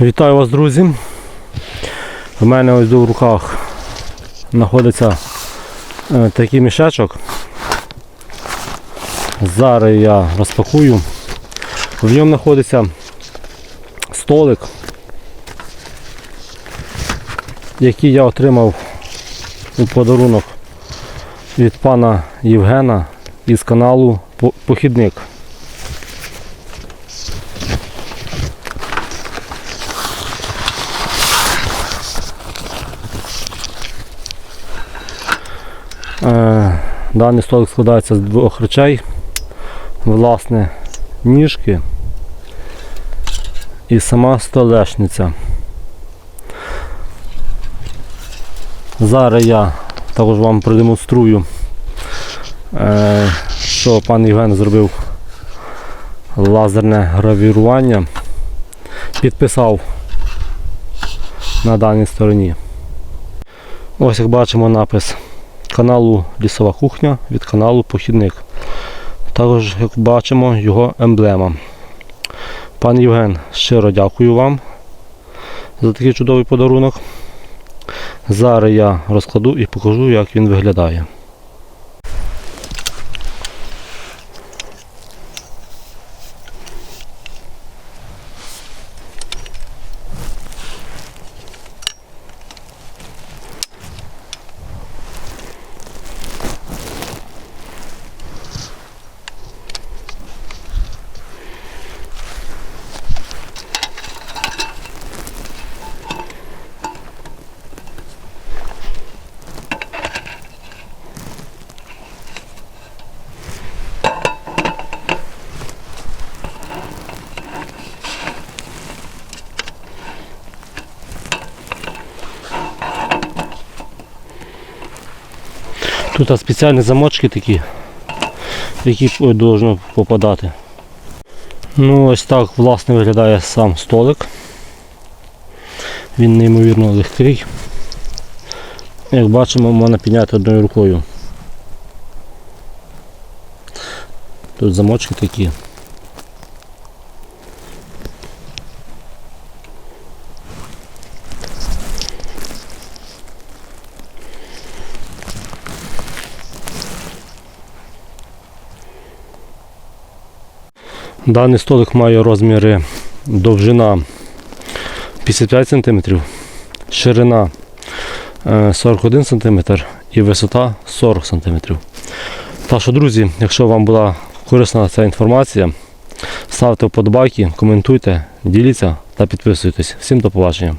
Вітаю вас, друзі. У мене ось в руках знаходиться е, такий мішечок. Зараз я розпакую. В ньому знаходиться столик, який я отримав у подарунок від пана Євгена із каналу Похідник. Даний столик складається з двох речей. Власне, ніжки і сама столешниця. Зараз я також вам продемонструю, е, що пан Євген зробив лазерне гравірування. Підписав на даній стороні. Ось як бачимо напис каналу Лісова кухня від каналу Похідник. Також, як бачимо, його емблема. Пан Євген, щиро дякую вам за такий чудовий подарунок. Зараз я розкладу і покажу, як він виглядає. Тут спеціальні замочки такі, які повинні попадати. Ну ось так власне виглядає сам столик. Він неймовірно легкий. Як бачимо, можна підняти одною рукою. Тут замочки такі. Даний столик має розміри довжина 55 см, ширина е, 41 см і висота 40 см. Так що, друзі, якщо вам була корисна ця інформація, ставте вподобайки, коментуйте, діліться та підписуйтесь. Всім до побачення.